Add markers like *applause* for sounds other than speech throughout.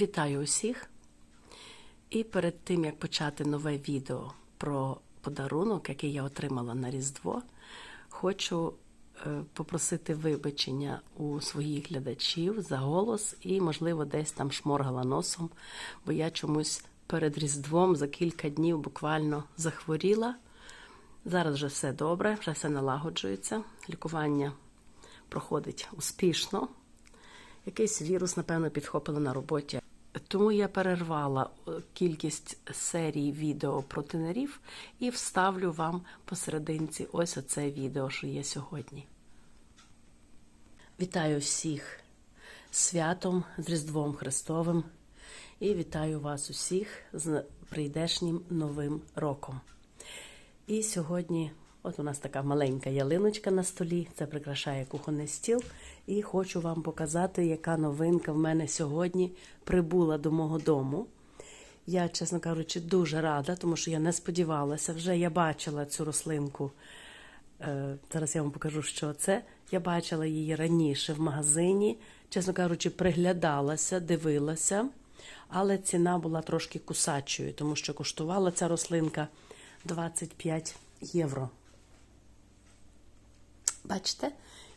Вітаю усіх! І перед тим як почати нове відео про подарунок, який я отримала на Різдво, хочу е, попросити вибачення у своїх глядачів за голос і, можливо, десь там шморгала носом, бо я чомусь перед Різдвом за кілька днів буквально захворіла. Зараз вже все добре, вже все налагоджується. Лікування проходить успішно. Якийсь вірус, напевно, підхопили на роботі. Тому я перервала е, кількість серій відео про тенерів і вставлю вам посерединці ось оце відео, що є сьогодні. Вітаю всіх святом, з Різдвом Христовим і вітаю вас усіх з прийдешнім новим роком. І сьогодні, от у нас така маленька ялиночка на столі, це прикрашає кухонний стіл. І хочу вам показати, яка новинка в мене сьогодні прибула до мого дому. Я, чесно кажучи, дуже рада, тому що я не сподівалася. Вже я бачила цю рослинку. Е, Зараз я вам покажу, що це. Я бачила її раніше в магазині. Чесно кажучи, приглядалася, дивилася, але ціна була трошки кусачою, тому що коштувала ця рослинка 25 євро. Бачите?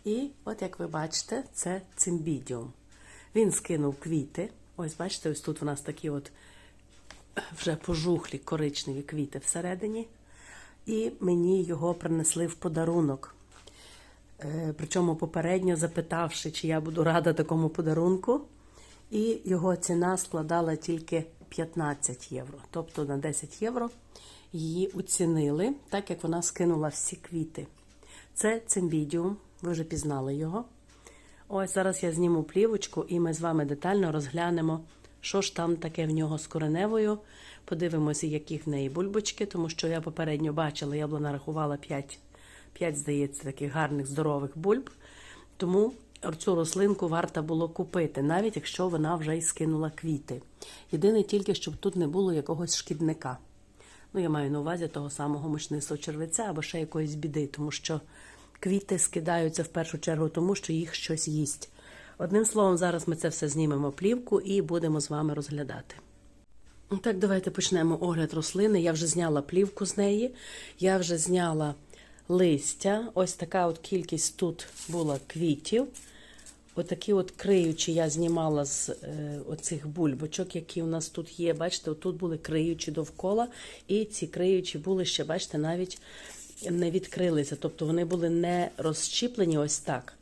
І от як ви бачите, це цимбідіум. Він скинув квіти. Ось, бачите, ось тут у нас такі от вже пожухлі коричневі квіти всередині. І мені його принесли в подарунок. Е, Причому попередньо запитавши, чи я буду рада такому подарунку. І його ціна складала тільки 15 євро. Тобто на 10 євро її оцінили, так як вона скинула всі квіти. Це цимбідіум, ви вже пізнали його. Ось зараз я зніму плівочку, і ми з вами детально розглянемо, що ж там таке в нього з кореневою. Подивимося, які в неї бульбочки, тому що я попередньо бачила, я була нарахувала 5, 5 здається, таких гарних здорових бульб. Тому цю рослинку варто було купити, навіть якщо вона вже й скинула квіти. Єдине тільки, щоб тут не було якогось шкідника. Ну, я маю на увазі того самого мучнисого червеця або ще якоїсь біди, тому що квіти скидаються в першу чергу тому, що їх щось їсть. Одним словом, зараз ми це все знімемо плівку і будемо з вами розглядати. Так, давайте почнемо огляд рослини. Я вже зняла плівку з неї, я вже зняла листя. Ось така от кількість тут була квітів. Отакі от криючі я знімала з е, оцих бульбочок, які у нас тут є. Бачите, тут були криючі довкола, і ці криючі були ще, бачите, навіть не відкрилися. Тобто вони були не розщіплені ось так.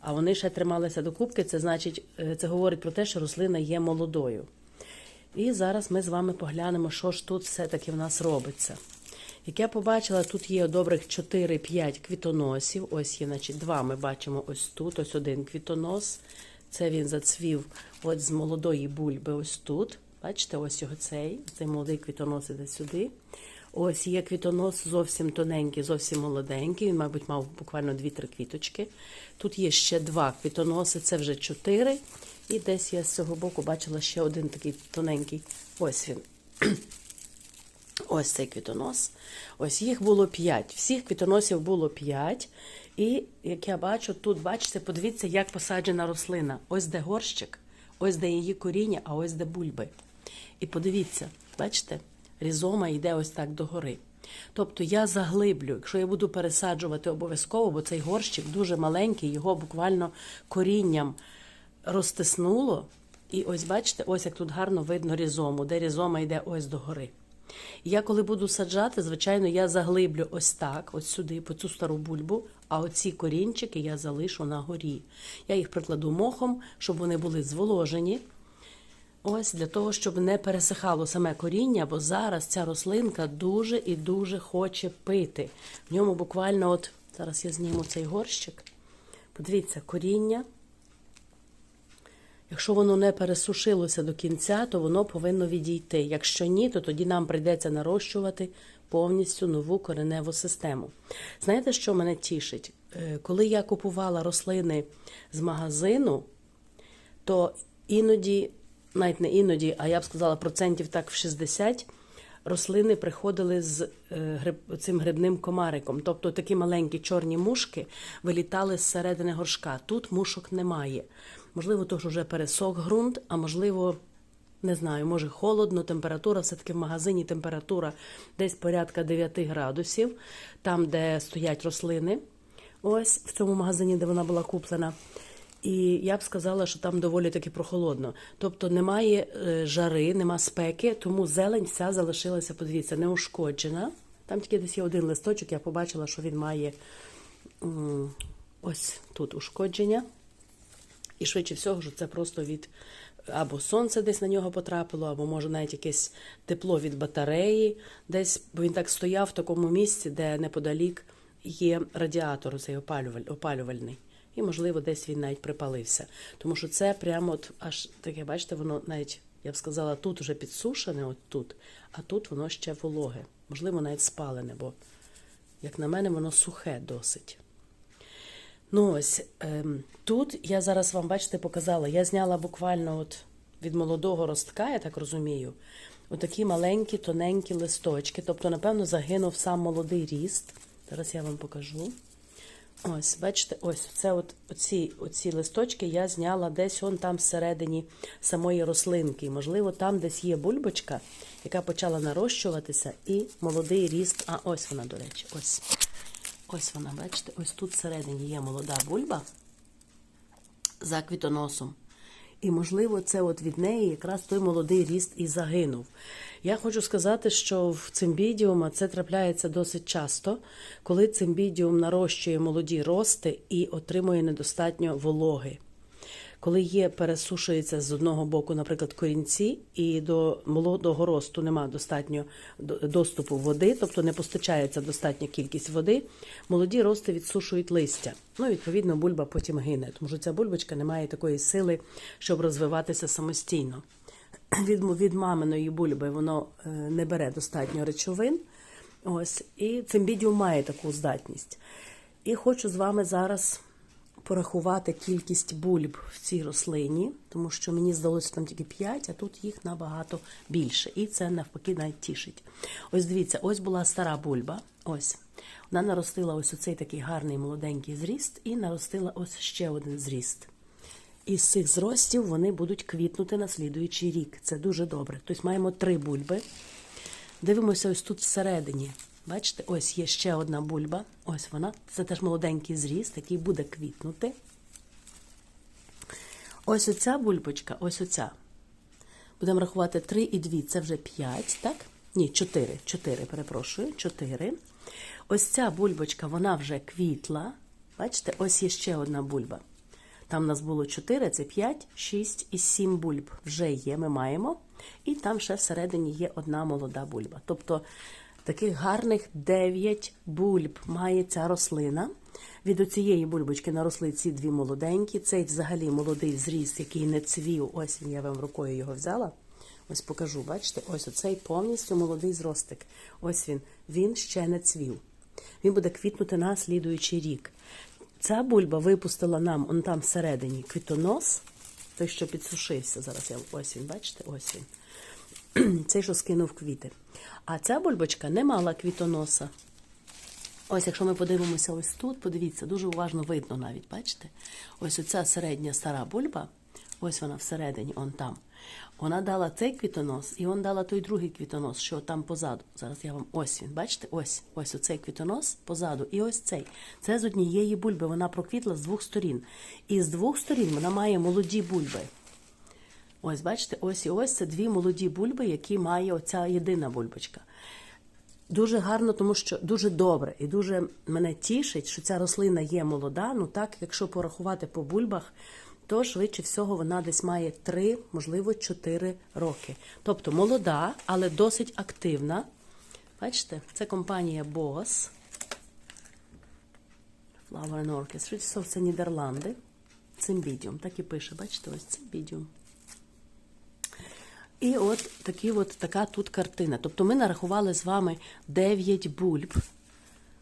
А вони ще трималися до кубки. Це значить, е, це говорить про те, що рослина є молодою. І зараз ми з вами поглянемо, що ж тут все-таки в нас робиться. Як я побачила, тут є добрих 4-5 квітоносів. Ось є, значить, два ми бачимо ось тут, ось один квітонос. Це він зацвів от з молодої бульби ось тут. Бачите, ось його цей. Цей молодий квітонос іде сюди. Ось є квітонос зовсім тоненький, зовсім молоденький. Він, мабуть, мав буквально 2-3 квіточки. Тут є ще два квітоноси, це вже 4. І десь я з цього боку бачила ще один такий тоненький. Ось він. *clears throat* Ось цей квітонос. Ось їх було 5. Всіх квітоносів було 5. І, як я бачу, тут, бачите, подивіться, як посаджена рослина. Ось де горщик, ось де її коріння, а ось де бульби. І подивіться, бачите, різома йде ось так догори. Тобто я заглиблю, якщо я буду пересаджувати обов'язково, бо цей горщик дуже маленький, його буквально корінням розтиснуло. І ось бачите, ось як тут гарно видно різому, де різома йде ось догори. І я коли буду саджати, звичайно, я заглиблю ось так, ось сюди, по цю стару бульбу, а оці корінчики я залишу на горі. Я їх прикладу мохом, щоб вони були зволожені. Ось для того, щоб не пересихало саме коріння, бо зараз ця рослинка дуже і дуже хоче пити. В ньому буквально, от зараз я зніму цей горщик. Подивіться, коріння. Якщо воно не пересушилося до кінця, то воно повинно відійти. Якщо ні, то тоді нам прийдеться нарощувати повністю нову кореневу систему. Знаєте, що мене тішить? Е, Коли я купувала рослини з магазину, то іноді, навіть не іноді, а я б сказала, процентів так в 60, рослини приходили з е, гриб, цим грибним комариком. Тобто такі маленькі чорні мушки вилітали з середини горшка. Тут мушок немає. Можливо, то, що вже пересох ґрунт, а можливо, Не знаю, може холодно, температура, все-таки в магазині температура десь порядка 9 градусів, там, де стоять рослини. Ось в цьому магазині, де вона була куплена. І я б сказала, що там доволі таки прохолодно. Тобто немає е, жари, нема спеки, тому зелень вся залишилася, подивіться, неушкоджена. Там тільки десь є один листочок, я побачила, що він має ось тут ушкодження. І швидше всього, що це просто від або сонце десь на нього потрапило, або може навіть якесь тепло від батареї, десь, бо він так стояв в такому місці, де неподалік є радіатор, цей опалюваль, опалювальний. І, можливо, десь він навіть припалився. Тому що це прямо от аж таке, бачите, воно навіть, я б сказала, тут вже підсушене, от тут, а тут воно ще вологе. Можливо, навіть спалене, бо, як на мене, воно сухе досить. Ну ось ем, тут я зараз вам, бачите, показала. Я зняла буквально от від молодого ростка, я так розумію, отакі маленькі, тоненькі листочки. Тобто, напевно, загинув сам молодий ріст. Зараз я вам покажу. Ось, бачите, ось це от оці, оці листочки я зняла десь он там всередині самої рослинки. Можливо, там десь є бульбочка, яка почала нарощуватися, і молодий ріст. А ось вона, до речі, ось. Ось вона, бачите, ось тут всередині є молода бульба за квітоносом. І, можливо, це от від неї якраз той молодий ріст і загинув. Я хочу сказати, що в цимбідіума це трапляється досить часто, коли цимбідіум нарощує молоді рости і отримує недостатньо вологи. Коли є, пересушується з одного боку, наприклад, корінці, і до молодого росту немає достатньо доступу води, тобто не постачається достатня кількість води, молоді рости відсушують листя. Ну, відповідно, бульба потім гине, тому що ця бульбочка не має такої сили, щоб розвиватися самостійно. *clears throat* Від, від маминої бульби воно е, не бере достатньо речовин. Ось, і цимбідіум має таку здатність. І хочу з вами зараз порахувати кількість бульб в цій рослині, тому що мені здалося там тільки 5, а тут їх набагато більше. І це навпаки навіть тішить. Ось дивіться, ось була стара бульба. Ось. Вона наростила ось оцей такий гарний молоденький зріст, і наростила ось ще один зріст. І з цих зростів вони будуть квітнути на слідуючий рік. Це дуже добре. Тобто маємо три бульби. Дивимося ось тут всередині. Бачите, ось є ще одна бульба. Ось вона. Це теж молоденький зріст, який буде квітнути. Ось оця бульбочка, ось оця. Будемо рахувати 3 і 2, це вже 5, так? Ні, 4, 4, перепрошую, 4. Ось ця бульбочка, вона вже квітла. Бачите, ось є ще одна бульба. Там у нас було 4, це 5, 6 і 7 бульб вже є, ми маємо. І там ще всередині є одна молода бульба. Тобто таких гарних 9 бульб має ця рослина. Від оцієї бульбочки наросли ці дві молоденькі. Цей взагалі молодий зріст, який не цвів. Ось я вам рукою його взяла. Ось покажу, бачите, ось оцей повністю молодий зростик. Ось він, він ще не цвів. Він буде квітнути на слідуючий рік. Ця бульба випустила нам он там всередині квітонос, той, що підсушився. Зараз ось він, бачите, ось він. *clears throat* Цей, що скинув квіти. А ця бульбочка не мала квітоноса. Ось, якщо ми подивимося ось тут, подивіться, дуже уважно видно навіть, бачите? Ось оця середня стара бульба, ось вона всередині, он там. Вона дала цей квітонос, і он дала той другий квітонос, що там позаду. Зараз я вам ось він, бачите? Ось ось оцей квітонос позаду, і ось цей. Це з однієї бульби. Вона проквітла з двох сторін. І з двох сторін вона має молоді бульби. Ось, бачите, ось і ось це дві молоді бульби, які має оця єдина бульбочка. Дуже гарно, тому що дуже добре і дуже мене тішить, що ця рослина є молода. Ну так, якщо порахувати по бульбах, то швидше всього вона десь має 3, можливо, 4 роки. Тобто молода, але досить активна. Бачите, це компанія Boss. Flower and Orchid. Це Нідерланди. Цимбідіум. Так і пише, бачите, ось цимбідіум. І от такі от така тут картина. Тобто ми нарахували з вами 9 бульб.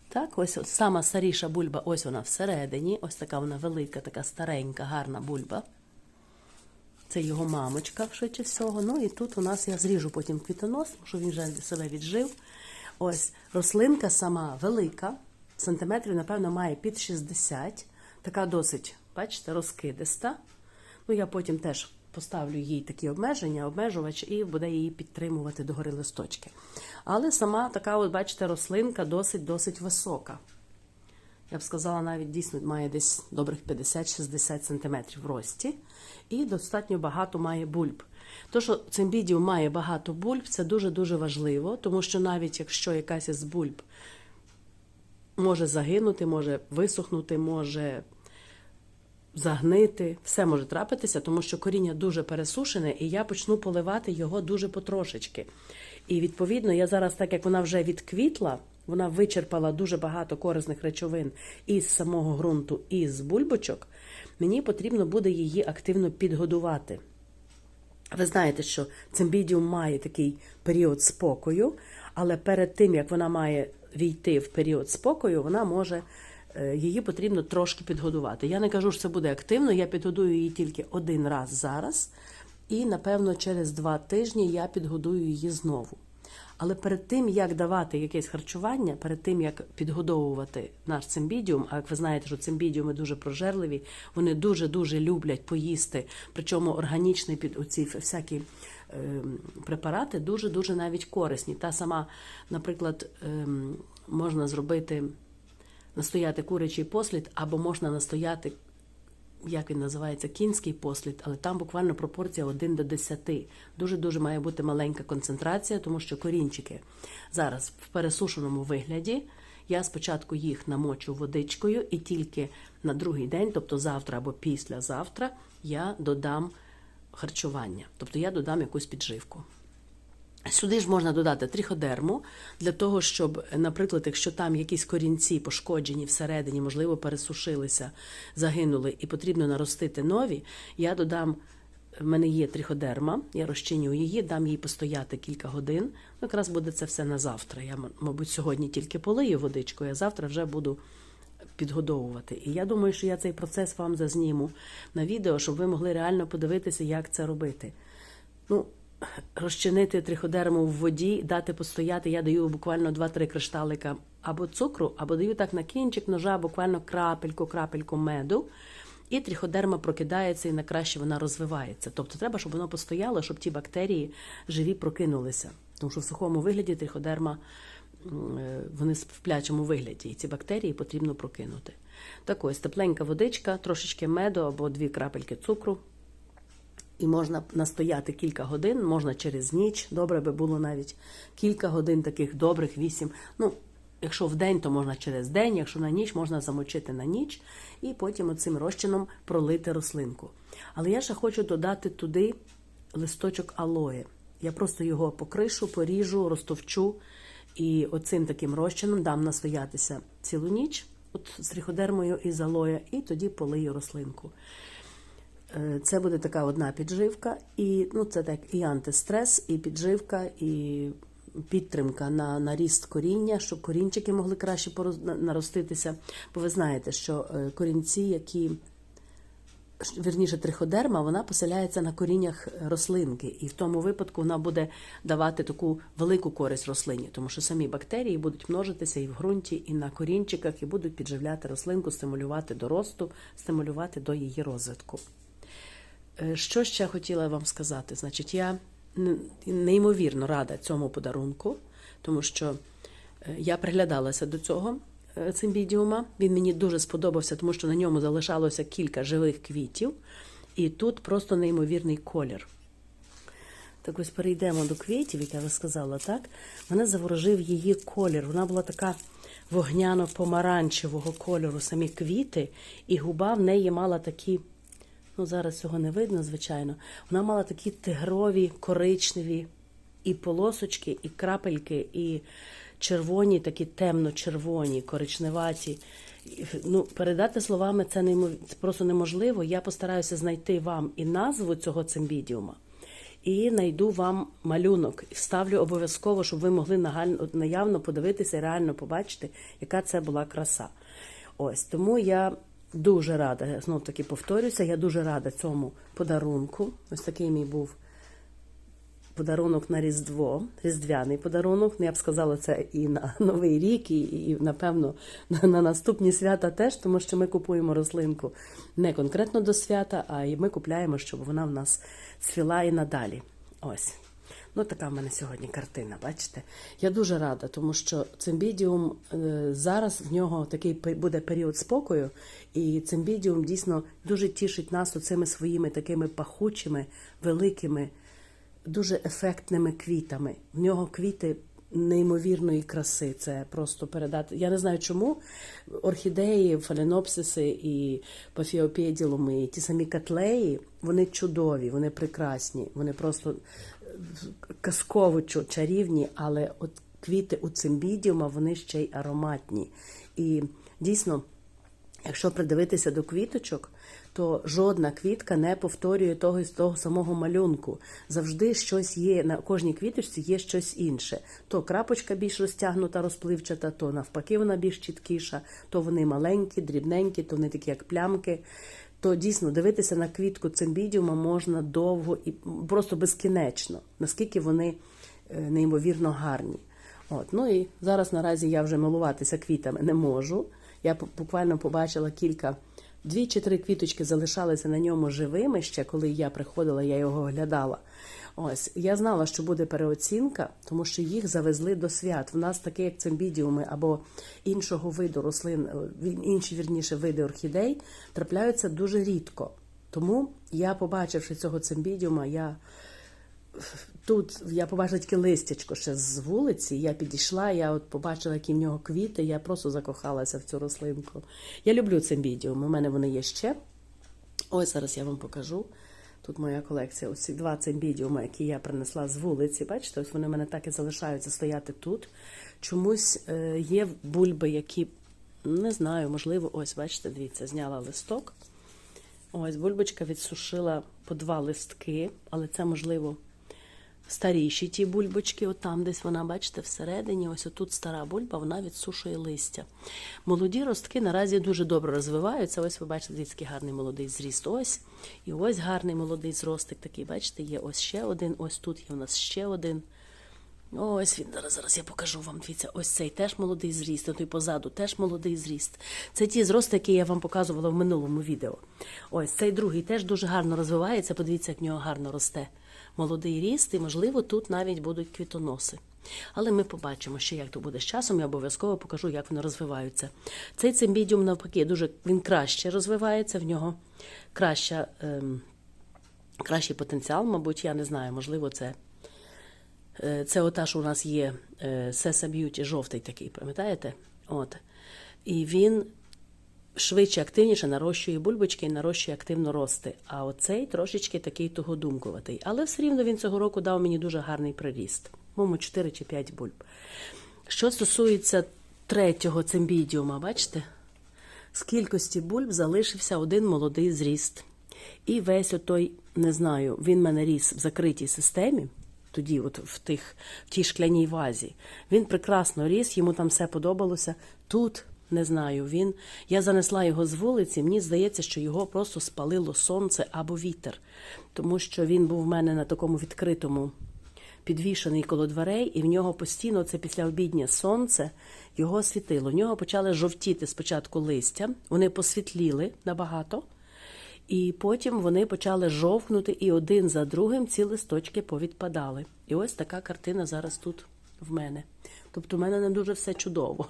Так, ось от сама старіша бульба, ось вона всередині. Ось така вона велика, така старенька, гарна бульба. Це його мамочка, швидше всього. Ну і тут у нас я зріжу потім квітонос, тому що він вже себе віджив. Ось рослинка сама велика, сантиметрів, напевно, має під 60. Така досить, бачите, розкидиста. Ну, я потім теж поставлю їй такі обмеження, обмежувач, і буде її підтримувати догори листочки. Але сама така, от бачите, рослинка досить-досить висока. Я б сказала, навіть дійсно має десь добрих 50-60 см в рості, і достатньо багато має бульб. То, що цимбідіум має багато бульб, це дуже-дуже важливо, тому що навіть якщо якась із бульб може загинути, може висохнути, може загнити, все може трапитися, тому що коріння дуже пересушене, і я почну поливати його дуже потрошечки. І відповідно, я зараз, так як вона вже відквітла, вона вичерпала дуже багато корисних речовин із самого ґрунту, і з бульбочок, мені потрібно буде її активно підгодувати. Ви знаєте, що цимбідіум має такий період спокою, але перед тим, як вона має війти в період спокою, вона може, її потрібно трошки підгодувати. Я не кажу, що це буде активно, я підгодую її тільки один раз зараз, і, напевно, через два тижні я підгодую її знову. Але перед тим, як давати якесь харчування, перед тим, як підгодовувати наш цимбідіум, а як ви знаєте, що цимбідіуми дуже прожерливі, вони дуже-дуже люблять поїсти, причому органічні під оці всякі е, препарати дуже-дуже навіть корисні. Та сама, наприклад, е, можна зробити, настояти курячий послід, або можна настояти як він називається, кінський послід, але там буквально пропорція 1 до 10. Дуже-дуже має бути маленька концентрація, тому що корінчики зараз в пересушеному вигляді. Я спочатку їх намочу водичкою, і тільки на другий день, тобто завтра або післязавтра, я додам харчування, тобто я додам якусь підживку. Сюди ж можна додати триходерму для того, щоб, наприклад, якщо там якісь корінці пошкоджені всередині, можливо, пересушилися, загинули, і потрібно наростити нові, я додам. В мене є триходерма, я розчиню її, дам їй постояти кілька годин. Ну, якраз буде це все на завтра. Я, мабуть, сьогодні тільки полию водичкою, а завтра вже буду підгодовувати. І я думаю, що я цей процес вам зазніму на відео, щоб ви могли реально подивитися, як це робити. Ну, розчинити триходерму в воді, дати постояти. Я даю буквально 2-3 кришталика або цукру, або даю так на кінчик ножа, буквально крапельку, крапельку меду. І триходерма прокидається і на краще вона розвивається. Тобто треба, щоб воно постояло, щоб ті бактерії живі прокинулися. Тому що в сухому вигляді триходерма вони в плячому вигляді, і ці бактерії потрібно прокинути. Так ось тепленька водичка, трошечки меду або дві крапельки цукру. І можна настояти кілька годин, можна через ніч. Добре би було навіть кілька годин, таких добрих, вісім. Ну, якщо в день, то можна через день, якщо на ніч, можна замочити на ніч і потім оцим розчином пролити рослинку. Але я ще хочу додати туди листочок алоє. Я просто його покришу, поріжу, розтовчу і оцим таким розчином дам настоятися цілу ніч, от з триходермою і з алоє, і тоді полию рослинку. Це буде така одна підживка, і ну це так і антистрес, і підживка, і підтримка на на ріст коріння, щоб корінчики могли краще нароститися. Бо ви знаєте, що корінці, які вірніше триходерма, вона поселяється на коріннях рослинки, і в тому випадку вона буде давати таку велику користь рослині, тому що самі бактерії будуть множитися і в ґрунті, і на корінчиках, і будуть підживляти рослинку, стимулювати до росту, стимулювати до її розвитку. Що ще хотіла вам сказати? Значить, я неймовірно рада цьому подарунку, тому що я приглядалася до цього цимбідіума. Він мені дуже сподобався, тому що на ньому залишалося кілька живих квітів, і тут просто неймовірний колір. Так ось перейдемо до квітів, як я ви сказала, так? Мене заворожив її колір. Вона була така вогняно-помаранчевого кольору, самі квіти, і губа в неї мала такі. Ну, зараз цього не видно, звичайно. Вона мала такі тигрові, коричневі і полосочки, і крапельки, і червоні, такі темно-червоні, коричневаті. Ну, Передати словами це неймов... просто неможливо. Я постараюся знайти вам і назву цього цимбідіума, і знайду вам малюнок. Вставлю обов'язково, щоб ви могли нагально, наявно подивитися і реально побачити, яка це була краса. Ось тому я. Дуже рада, знов таки повторюся, я дуже рада цьому подарунку. Ось такий мій був Подарунок на Різдво, різдвяний подарунок. Ну, я б сказала, це і на *laughs* Новий рік, і, і напевно на, на наступні свята теж, тому що ми купуємо рослинку не конкретно до свята, а і ми купляємо, щоб вона в нас цвіла і надалі. Ось. Ну, така в мене сьогодні картина, бачите? Я дуже рада, тому що цимбідіум е, зараз в нього такий буде період спокою, і цимбідіум дійсно дуже тішить нас оцими своїми такими пахучими, великими, дуже ефектними квітами. В нього квіти неймовірної краси. Це просто передати. Я не знаю чому. Орхідеї, фаленопсиси і пафіопеділуми, і ті самі котлеї, вони чудові, вони прекрасні, вони просто казково чарівні, але от квіти у цимбідіума, вони ще й ароматні. І дійсно. Якщо придивитися до квіточок, то жодна квітка не повторює того з того самого малюнку. Завжди щось є на кожній квіточці є щось інше. То крапочка більш розтягнута, розпливчата, то навпаки вона більш чіткіша, то вони маленькі, дрібненькі, то вони такі, як плямки. То дійсно дивитися на квітку цимбідіума можна довго і просто безкінечно, наскільки вони е, неймовірно гарні. От, ну і зараз наразі я вже милуватися квітами не можу. Я буквально побачила кілька, дві чи три квіточки залишалися на ньому живими ще, коли я приходила, я його оглядала. Ось я знала, що буде переоцінка, тому що їх завезли до свят. В нас таке, як цимбідіуми або іншого виду рослин, е, інші вірніше види орхідей, трапляються дуже рідко. Тому я, побачивши цього цимбідіума, я Тут я побачила тільки листячко ще з вулиці. Я підійшла, я от побачила, які в нього квіти. Я просто закохалася в цю рослинку. Я люблю цимбідіум. У мене вони є ще. Ось зараз я вам покажу. Тут моя колекція. Ось ці два цимбідіуми, які я принесла з вулиці. Бачите, ось вони в мене так і залишаються стояти тут. Чомусь е, є бульби, які не знаю, можливо, ось, бачите, дивіться, зняла листок. Ось бульбочка відсушила по два листки, але це можливо старіші ті бульбочки, от там десь вона, бачите, всередині, ось отут стара бульба, вона відсушує листя. Молоді ростки наразі дуже добре розвиваються. Ось ви бачите, який гарний молодий зріст. Ось. І ось гарний молодий зростик такий, бачите, є ось ще один, ось тут є у нас ще один. Ось він зараз, зараз я покажу вам. Дивіться, ось цей теж молодий зріст, а той позаду теж молодий зріст. Це ті зрости, які я вам показувала в минулому відео. Ось цей другий теж дуже гарно розвивається. Подивіться, як нього гарно росте молодий ріст, і, можливо, тут навіть будуть квітоноси. Але ми побачимо, ще як то буде з часом, я обов'язково покажу, як вони розвиваються. Цей цимбідіум, навпаки, дуже він краще розвивається, в нього краща, ем, кращий потенціал, мабуть, я не знаю, можливо, це. Е, Це ота, що у нас є е, Sesa Beauty, жовтий такий, пам'ятаєте? От. І він швидше, активніше нарощує бульбочки і нарощує активно рости. А оцей трошечки такий тугодумкуватий. Але все рівно він цього року дав мені дуже гарний приріст. Моєму 4 чи 5 бульб. Що стосується третього цимбідіума, бачите? З кількості бульб залишився один молодий зріст. І весь отой, не знаю, він мене ріс в закритій системі, тоді, от в, тих, в тій шкляній вазі. Він прекрасно ріс, йому там все подобалося. Тут, не знаю, він. Я занесла його з вулиці, мені здається, що його просто спалило сонце або вітер, тому що він був в мене на такому відкритому підвішений коло дверей, і в нього постійно це після обіднє сонце його світило. В нього почали жовтіти спочатку листя, вони посвітліли набагато, і потім вони почали жовкнути, і один за другим ці листочки повідпадали. І ось така картина зараз тут в мене. Тобто, в мене не дуже все чудово.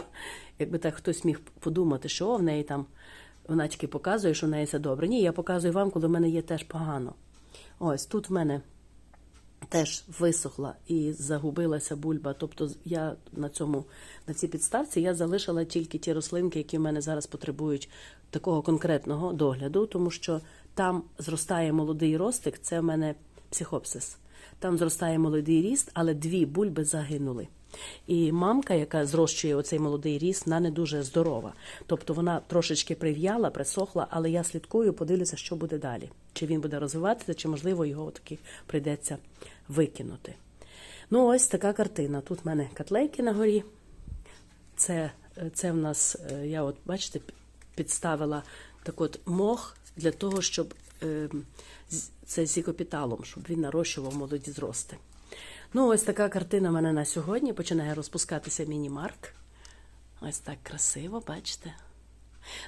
Якби так хтось міг подумати, що в неї там вона тільки показує, що в неї все добре. Ні, я показую вам, коли в мене є теж погано. Ось тут в мене теж висохла і загубилася бульба. Тобто я на цьому на цій підставці я залишила тільки ті рослинки, які в мене зараз потребують такого конкретного догляду, тому що там зростає молодий ростик, це в мене психопсис. Там зростає молодий ріст, але дві бульби загинули. І мамка, яка зрощує оцей молодий ріст, вона не дуже здорова. Тобто вона трошечки прив'яла, присохла, але я слідкую, подивлюся, що буде далі. Чи він буде розвиватися, чи, можливо, його таки прийдеться викинути. Ну, ось така картина. Тут в мене котлейки на горі. Це, це в нас, е, я от, бачите, підставила так от мох для того, щоб е, це з ікопіталом, щоб він нарощував молоді зрости. Ну, ось така картина в мене на сьогодні. Починає розпускатися міні-марк. Ось так красиво, бачите?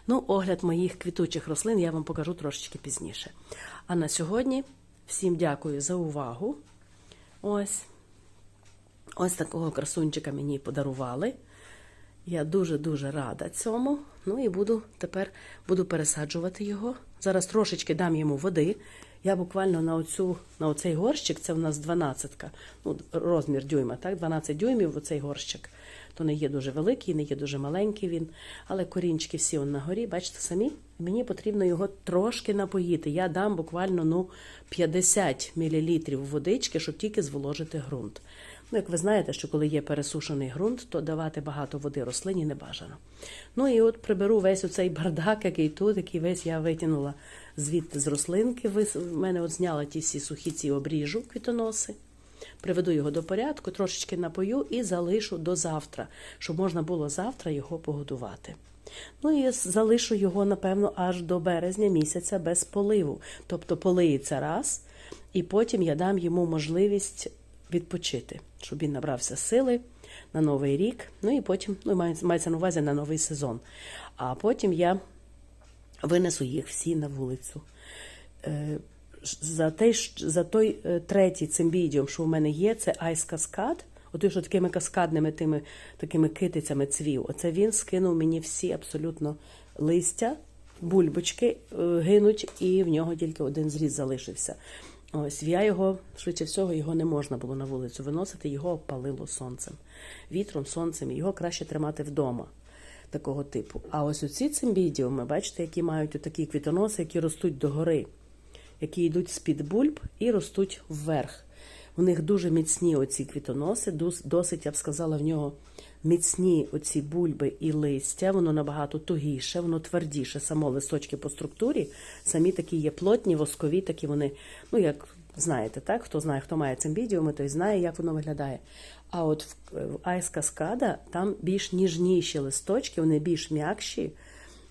Ну, огляд моїх квітучих рослин я вам покажу трошечки пізніше. А на сьогодні всім дякую за увагу. Ось. Ось такого красунчика мені подарували. Я дуже-дуже рада цьому. Ну і буду тепер буду пересаджувати його. Зараз трошечки дам йому води. Я буквально на оцю, на оцей горщик, це в нас 12, ну, розмір дюйма, так? 12 дюймів оцей горщик. То не є дуже великий, не є дуже маленький він. Але корінчики всі он на горі, бачите самі? Мені потрібно його трошки напоїти. Я дам буквально ну, 50 мл водички, щоб тільки зволожити ґрунт. Ну, як ви знаєте, що коли є пересушений ґрунт, то давати багато води рослині не бажано. Ну і от приберу весь оцей бардак, який тут, який весь я витягнула звідти з рослинки. В мене от зняла ті всі сухі ці обріжу квітоноси. Приведу його до порядку, трошечки напою і залишу до завтра, щоб можна було завтра його погодувати. Ну і залишу його, напевно, аж до березня місяця без поливу. Тобто полиється раз, і потім я дам йому можливість відпочити, щоб він набрався сили на новий рік. Ну і потім, ну, мається на увазі на новий сезон. А потім я винесу їх всі на вулицю. Е, За той, за той е, третій цимбідіум, що в мене є, це Айс Каскад. Отой, що такими каскадними тими такими китицями цвів. Оце він скинув мені всі абсолютно листя, бульбочки е, гинуть, і в нього тільки один зріз залишився. Ось я його, швидше всього, його не можна було на вулицю виносити, його опалило сонцем, вітром, сонцем. Його краще тримати вдома такого типу. А ось оці цимбідіуми, бачите, які мають отакі квітоноси, які ростуть догори, які йдуть з-під бульб і ростуть вверх. У них дуже міцні оці квітоноси, досить, я б сказала, в нього міцні оці бульби і листя, воно набагато тугіше, воно твердіше, само листочки по структурі, самі такі є плотні, воскові, такі вони, ну як знаєте, так? Хто знає, хто має цим цимбідіуми, той знає, як воно виглядає. А от в, Айс Каскада там більш ніжніші листочки, вони більш м'якші.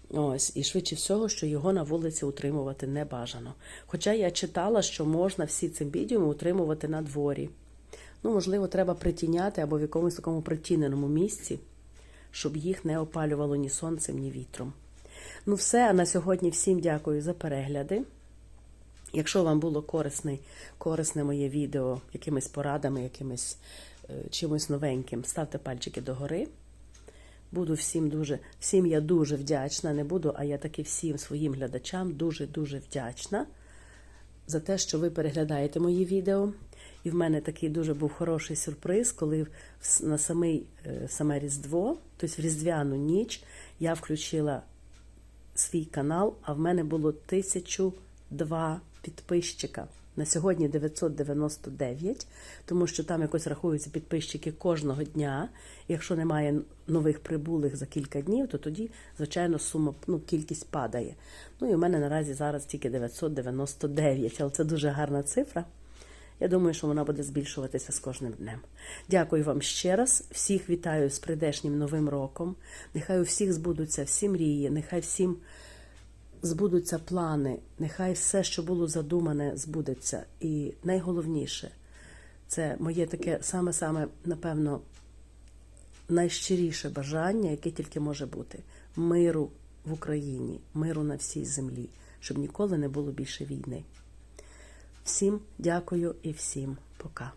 Ось, і швидше всього, що його на вулиці утримувати не бажано. Хоча я читала, що можна всі цимбідіуми утримувати на дворі. Ну, можливо, треба притіняти або в якомусь такому притіненому місці, щоб їх не опалювало ні сонцем, ні вітром. Ну, все, а на сьогодні всім дякую за перегляди. Якщо вам було корисне, корисне моє відео якимись порадами, якимось е, чимось новеньким, ставте пальчики догори. Буду всім дуже, всім я дуже вдячна. Не буду, а я таки всім своїм глядачам дуже-дуже вдячна за те, що ви переглядаєте мої відео. І в мене такий дуже був хороший сюрприз, коли на самий, е, саме Різдво, тобто в Різдвяну ніч, я включила свій канал, а в мене було 1002 підписчика. На сьогодні 999, тому що там якось рахуються підписчики кожного дня. Якщо немає нових прибулих за кілька днів, то тоді, звичайно, сума, ну, кількість падає. Ну і у мене наразі зараз тільки 999, але це дуже гарна цифра. Я думаю, що вона буде збільшуватися з кожним днем. Дякую вам ще раз. Всіх вітаю з прийдешнім новим роком. Нехай у всіх збудуться всі мрії, нехай всім збудуться плани, нехай все, що було задумане, збудеться. І найголовніше, це моє таке саме-саме, напевно, найщиріше бажання, яке тільки може бути миру в Україні, миру на всій землі, щоб ніколи не було більше війни. Всім дякую і всім пока.